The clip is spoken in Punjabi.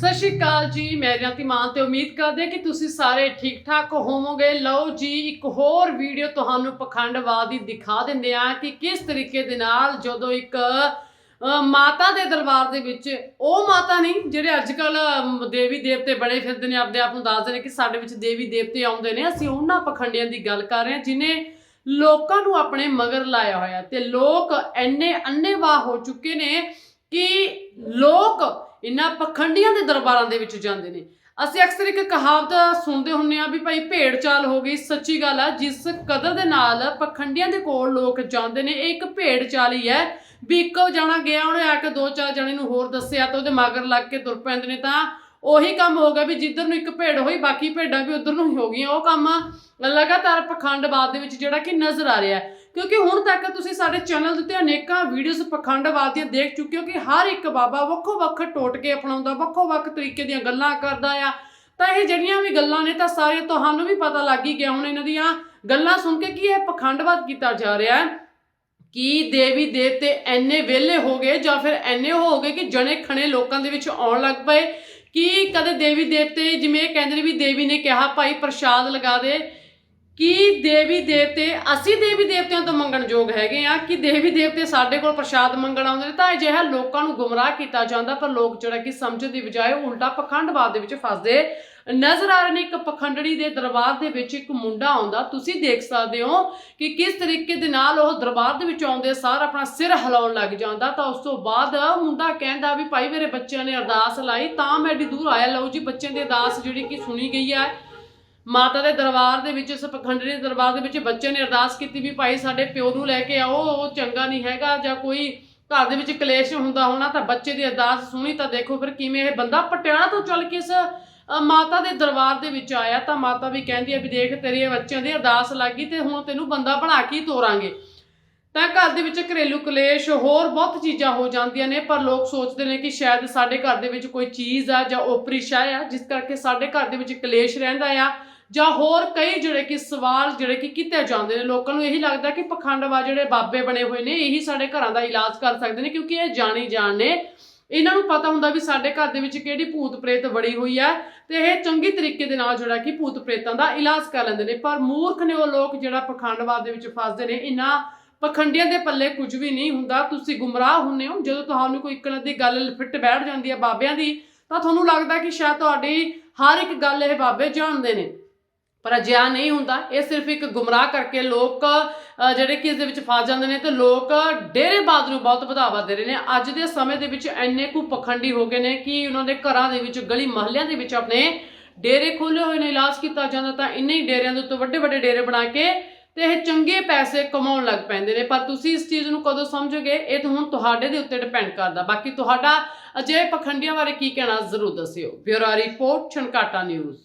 ਸਤਿ ਸ਼੍ਰੀ ਅਕਾਲ ਜੀ, ਮੈਂ ਰਿਆਤੀ ਮਾਨ ਤੇ ਉਮੀਦ ਕਰਦੇ ਹਾਂ ਕਿ ਤੁਸੀਂ ਸਾਰੇ ਠੀਕ ਠਾਕ ਹੋਵੋਗੇ। ਲਓ ਜੀ, ਇੱਕ ਹੋਰ ਵੀਡੀਓ ਤੁਹਾਨੂੰ ਪਖੰਡਵਾਦ ਦੀ ਦਿਖਾ ਦਿੰਦੇ ਆ ਕਿ ਕਿਸ ਤਰੀਕੇ ਦੇ ਨਾਲ ਜਦੋਂ ਇੱਕ ਮਾਤਾ ਦੇ ਦਰਬਾਰ ਦੇ ਵਿੱਚ, ਉਹ ਮਾਤਾ ਨਹੀਂ, ਜਿਹੜੇ ਅੱਜ ਕੱਲ ਦੇਵੀ ਦੇਵਤੇ ਬਣੇ ਫਿਰਦੇ ਨੇ, ਆਪਦੇ ਆਪ ਨੂੰ ਦੱਸਦੇ ਨੇ ਕਿ ਸਾਡੇ ਵਿੱਚ ਦੇਵੀ ਦੇਵਤੇ ਆਉਂਦੇ ਨੇ। ਅਸੀਂ ਉਹਨਾਂ ਪਖੰਡੀਆਂ ਦੀ ਗੱਲ ਕਰ ਰਹੇ ਹਾਂ ਜਿਨੇ ਲੋਕਾਂ ਨੂੰ ਆਪਣੇ ਮਗਰ ਲਾਇਆ ਹੋਇਆ ਤੇ ਲੋਕ ਐਨੇ ਅੰਨੇਵਾਹ ਹੋ ਚੁੱਕੇ ਨੇ ਕਿ ਲੋਕ ਇਹਨਾਂ ਪਖੰਡੀਆਂ ਦੇ ਦਰਬਾਰਾਂ ਦੇ ਵਿੱਚ ਜਾਂਦੇ ਨੇ। ਅਸੀਂ ਅਕਸਰ ਇੱਕ ਕਹਾਵਤ ਸੁਣਦੇ ਹੁੰਨੇ ਆ ਵੀ ਭਾਈ ਭੇੜ ਚਾਲ ਹੋ ਗਈ, ਸੱਚੀ ਗੱਲ ਆ, ਜਿਸ ਕਦਰ ਦੇ ਨਾਲ ਪਖੰਡੀਆਂ ਦੇ ਕੋਲ ਲੋਕ ਜਾਂਦੇ ਨੇ, ਇਹ ਇੱਕ ਭੇੜ ਚਾਲ ਹੀ ਹੈ। ਵੀ ਇੱਕੋ ਜਾਣਾ ਗਿਆ, ਉਹਨੇ ਆ ਕੇ ਦੋ ਚਾਰ ਜਣੇ ਨੂੰ ਹੋਰ ਦੱਸਿਆ ਤਾਂ ਉਹਦੇ ਮਗਰ ਲੱਗ ਕੇ ਤੁਰ ਪੈਂਦੇ ਨੇ ਤਾਂ ਉਹੀ ਕੰਮ ਹੋ ਗਿਆ ਵੀ ਜਿੱਧਰ ਨੂੰ ਇੱਕ ਭੇਡ ਹੋਈ, ਬਾਕੀ ਭੇਡਾਂ ਵੀ ਉਧਰ ਨੂੰ ਹੀ ਹੋ ਗਈਆਂ। ਉਹ ਕੰਮ ਲਗਾਤਾਰ ਪਖੰਡਵਾਦ ਦੇ ਵਿੱਚ ਜਿਹੜਾ ਕਿ ਨਜ਼ਰ ਆ ਰਿਹਾ ਹੈ। ਕਿਉਂਕਿ ਹੁਣ ਤੱਕ ਤੁਸੀਂ ਸਾਡੇ ਚੈਨਲ ਦੇ ਉੱਤੇ ਅਨੇਕਾਂ ਵੀਡੀਓਜ਼ ਪਖੰਡਵਾਦ ਦੀਆਂ ਦੇਖ ਚੁੱਕੇ ਹੋ ਕਿ ਹਰ ਇੱਕ ਬਾਬਾ ਵੱਖੋ ਵੱਖ ਟੋਟਕੇ ਅਪਣਾਉਂਦਾ ਵੱਖੋ ਵੱਖ ਤਰੀਕੇ ਦੀਆਂ ਗੱਲਾਂ ਕਰਦਾ ਆ। ਤਾਂ ਇਹ ਜਿਹੜੀਆਂ ਵੀ ਗੱਲਾਂ ਨੇ ਤਾਂ ਸਾਰੇ ਤੁਹਾਨੂੰ ਵੀ ਪਤਾ ਲੱਗ ਹੀ ਗਿਆ ਹੁਣ ਇਹਨਾਂ ਦੀਆਂ ਗੱਲਾਂ ਸੁਣ ਕੇ ਕੀ ਇਹ ਪਖੰਡਵਾਦ ਕੀਤਾ ਜਾ ਰਿਹਾ ਹੈ? ਕਿ ਦੇਵੀ ਦੇਵਤੇ ਐਨੇ ਵਿਹਲੇ ਹੋ ਗਏ ਜਾਂ ਫਿਰ ਐਨੇ ਹੋ ਗਏ ਕਿ ਜਣੇ ਖਣੇ ਲੋਕਾਂ ਦੇ ਵਿੱਚ ਆਉਣ ਲੱਗ ਪਏ? ਕਿ ਕਦੇ ਦੇਵੀ ਦੇਵਤੇ, ਜਿਵੇਂ ਕਹਿੰਦੇ ਨੇ ਵੀ ਦੇਵੀ ਨੇ ਕਿਹਾ, ਭਾਈ ਪ੍ਰਸ਼ਾਦ ਲਗਾ ਦੇ ਕਿ ਦੇਵੀ ਦੇਵਤੇ, ਅਸੀਂ ਦੇਵੀ ਦੇਵਤਿਆਂ ਤੋਂ ਮੰਗਣ ਯੋਗ ਹੈਗੇ ਆ, ਕਿ ਦੇਵੀ ਦੇਵਤੇ ਸਾਡੇ ਕੋਲ ਪ੍ਰਸ਼ਾਦ ਮੰਗਣ ਆਉਂਦੇ ਨੇ ਤਾਂ ਅਜਿਹਾ ਲੋਕਾਂ ਨੂੰ ਗੁੰਮਰਾਹ ਕੀਤਾ ਜਾਂਦਾ ਪਰ ਲੋਕ ਜਿਹੜਾ ਕਿ ਸਮਝਣ ਦੀ ਬਜਾਏ ਉਲਟਾ ਪਖੰਡਵਾਦ ਦੇ ਵਿੱਚ ਫਸਦੇ ਨਜ਼ਰ ਆ ਰਹੇ ਨੇ। ਇੱਕ ਪਖੰਡੜੀ ਦੇ ਦਰਬਾਰ ਦੇ ਵਿੱਚ ਇੱਕ ਮੁੰਡਾ ਆਉਂਦਾ, ਤੁਸੀਂ ਦੇਖ ਸਕਦੇ ਹੋ ਕਿ ਕਿਸ ਤਰੀਕੇ ਦੇ ਨਾਲ ਉਹ ਦਰਬਾਰ ਦੇ ਵਿੱਚ ਆਉਂਦੇ ਸਾਰ ਆਪਣਾ ਸਿਰ ਹਿਲਾਉਣ ਲੱਗ ਜਾਂਦਾ ਤਾਂ ਉਸ ਤੋਂ ਬਾਅਦ ਮੁੰਡਾ ਕਹਿੰਦਾ ਵੀ ਭਾਈ ਮੇਰੇ ਬੱਚਿਆਂ ਨੇ ਅਰਦਾਸ ਲਾਈ ਤਾਂ ਮੈਂ ਏਡੀ ਦੂਰ ਆਇਆ। ਲਓ ਜੀ, ਬੱਚਿਆਂ ਦੀ ਅਰਦਾਸ ਜਿਹੜੀ ਕਿ ਸੁਣੀ ਗਈ ਹੈ। ਮਾਤਾ ਦੇ ਦਰਬਾਰ ਦੇ ਵਿੱਚ ਇਸ ਪਖੰਡਰੀ ਦੇ ਦਰਬਾਰ ਦੇ ਵਿੱਚ ਬੱਚੇ ਨੇ ਅਰਦਾਸ ਕੀਤੀ ਵੀ ਭਾਈ ਸਾਡੇ ਪਿਓ ਨੂੰ ਲੈ ਕੇ ਆਓ, ਉਹ ਚੰਗਾ ਨਹੀਂ ਹੈਗਾ ਜਾਂ ਕੋਈ ਘਰ ਦੇ ਵਿੱਚ ਕਲੇਸ਼ ਹੁੰਦਾ ਹੋਣਾ ਤਾਂ ਬੱਚੇ ਦੀ ਅਰਦਾਸ ਸੁਣੀ ਤਾਂ ਦੇਖੋ ਫਿਰ ਕਿਵੇਂ ਇਹ ਬੰਦਾ ਪਟਿਆਲਾ ਤੋਂ ਚੱਲ ਕੇ ਇਸ ਮਾਤਾ ਦੇ ਦਰਬਾਰ ਦੇ ਵਿੱਚ ਆਇਆ ਤਾਂ ਮਾਤਾ ਵੀ ਕਹਿੰਦੀ ਹੈ ਵੀ ਦੇਖ ਤੇਰੇ ਬੱਚਿਆਂ ਦੀ ਅਰਦਾਸ ਲੱਗੀ ਤੇ ਹੁਣ ਤੈਨੂੰ ਬੰਦਾ ਬਣਾ ਕੇ ਤੋਰਾਂਗੇ। ਤਾਂ ਘਰ ਦੇ ਵਿੱਚ ਘਰੇਲੂ ਕਲੇਸ਼ ਹੋਰ ਬਹੁਤ ਚੀਜ਼ਾਂ ਹੋ ਜਾਂਦੀਆਂ ਨੇ ਪਰ ਲੋਕ ਸੋਚਦੇ ਨੇ ਕਿ ਸ਼ਾਇਦ ਸਾਡੇ ਘਰ ਦੇ ਵਿੱਚ ਕੋਈ ਚੀਜ਼ ਆ ਜਾਂ ਓਪਰੀ ਸ਼ਾਇ ਆ, ਜਿਸ ਕਰਕੇ ਸਾਡੇ ਘਰ ਦੇ ਵਿੱਚ ਕਲੇਸ਼ ਰਹਿੰਦਾ ਆ। ਜਾਂ ਹੋਰ ਕਈ ਜਿਹੜੇ ਕਿ ਸਵਾਲ ਜਿਹੜੇ ਕਿ ਕੀਤੇ ਜਾਂਦੇ ਨੇ, ਲੋਕਾਂ ਨੂੰ ਇਹੀ ਲੱਗਦਾ ਕਿ ਪਖੰਡਵਾ ਜਿਹੜੇ ਬਾਬੇ ਬਣੇ ਹੋਏ ਨੇ, ਇਹੀ ਸਾਡੇ ਘਰਾਂ ਦਾ ਇਲਾਜ ਕਰ ਸਕਦੇ ਨੇ, ਕਿਉਂਕਿ ਇਹ ਜਾਣੀ ਜਾਣ ਨੇ। ਇਹਨਾਂ ਨੂੰ ਪਤਾ ਹੁੰਦਾ ਵੀ ਸਾਡੇ ਘਰ ਦੇ ਵਿੱਚ ਕਿਹੜੀ ਭੂਤ ਪ੍ਰੇਤ ਵੜੀ ਹੋਈ ਹੈ ਤੇ ਇਹ ਚੰਗੀ ਤਰੀਕੇ ਦੇ ਨਾਲ ਜਿਹੜਾ ਕਿ ਭੂਤ ਪ੍ਰੇਤਾਂ ਦਾ ਇਲਾਜ ਕਰ ਲੈਂਦੇ ਨੇ। ਪਰ ਮੂਰਖ ਨੇ ਉਹ ਲੋਕ ਜਿਹੜਾ ਪਖੰਡਵਾਦ ਦੇ ਵਿੱਚ ਫਸਦੇ ਨੇ, ਇਹਨਾਂ ਪਖੰਡੀਆਂ ਦੇ ਪੱਲੇ ਕੁਝ ਵੀ ਨਹੀਂ ਹੁੰਦਾ। ਤੁਸੀਂ ਗੁੰਮਰਾਹ ਹੁੰਨੇ ਹੋ, ਜਦੋਂ ਤੁਹਾਨੂੰ ਕੋਈ ਇੱਕ ਦੀ ਗੱਲ ਫਿੱਟ ਬੈਠ ਜਾਂਦੀ ਹੈ ਬਾਬਿਆਂ ਦੀ, ਤਾਂ ਤੁਹਾਨੂੰ ਲੱਗਦਾ ਕਿ ਸ਼ਾਇਦ ਤੁਹਾਡੀ ਹਰ ਇੱਕ ਗੱਲ ਇਹ ਬਾਬੇ ਜਾਣਦੇ ਨੇ। ਪਰ ਅਜਿਹਾ ਨਹੀਂ ਹੁੰਦਾ। ਇਹ ਸਿਰਫ ਇੱਕ ਗੁੰਮਰਾਹ ਕਰਕੇ ਲੋਕ ਜਿਹੜੇ ਕਿ ਇਸ ਦੇ ਵਿੱਚ ਫਸ ਜਾਂਦੇ ਨੇ ਤੇ ਲੋਕ ਡੇਰੇਬਾਦ ਨੂੰ ਬਹੁਤ ਵਧਾਵਾ ਦੇ ਰਹੇ ਨੇ। ਅੱਜ ਦੇ ਸਮੇਂ ਦੇ ਵਿੱਚ ਐਨੇ ਕੁ ਪਖੰਡੀ ਹੋ ਗਏ ਨੇ ਕਿ ਉਹਨਾਂ ਦੇ ਘਰਾਂ ਦੇ ਵਿੱਚ, ਗਲੀ ਮਹੱਲਿਆਂ ਦੇ ਵਿੱਚ ਆਪਣੇ ਡੇਰੇ ਖੋਲੇ ਹੋਏ ਨੇ, ਇਲਾਜ ਕੀਤਾ ਜਾਂਦਾ ਤਾਂ ਇੰਨੇ ਹੀ ਡੇਰਿਆਂ ਦੇ ਉੱਤੇ ਵੱਡੇ ਵੱਡੇ ਡੇਰੇ ਬਣਾ ਕੇ ਤੇ ਇਹ ਚੰਗੇ ਪੈਸੇ ਕਮਾਉਣ ਲੱਗ ਪੈਂਦੇ ਨੇ। ਪਰ ਤੁਸੀਂ ਇਸ ਚੀਜ਼ ਨੂੰ ਕਦੋਂ ਸਮਝੋਗੇ? ਇਹ ਤਾਂ ਹੁਣ ਤੁਹਾਡੇ ਦੇ ਉੱਤੇ ਡਿਪੈਂਡ ਕਰਦਾ। ਬਾਕੀ ਤੁਹਾਡਾ ਅਜੇ ਪਖੰਡੀਆਂ ਬਾਰੇ ਕੀ ਕਹਿਣਾ ਜ਼ਰੂਰ ਦੱਸਿਓ। Bureau report, Chhankata news.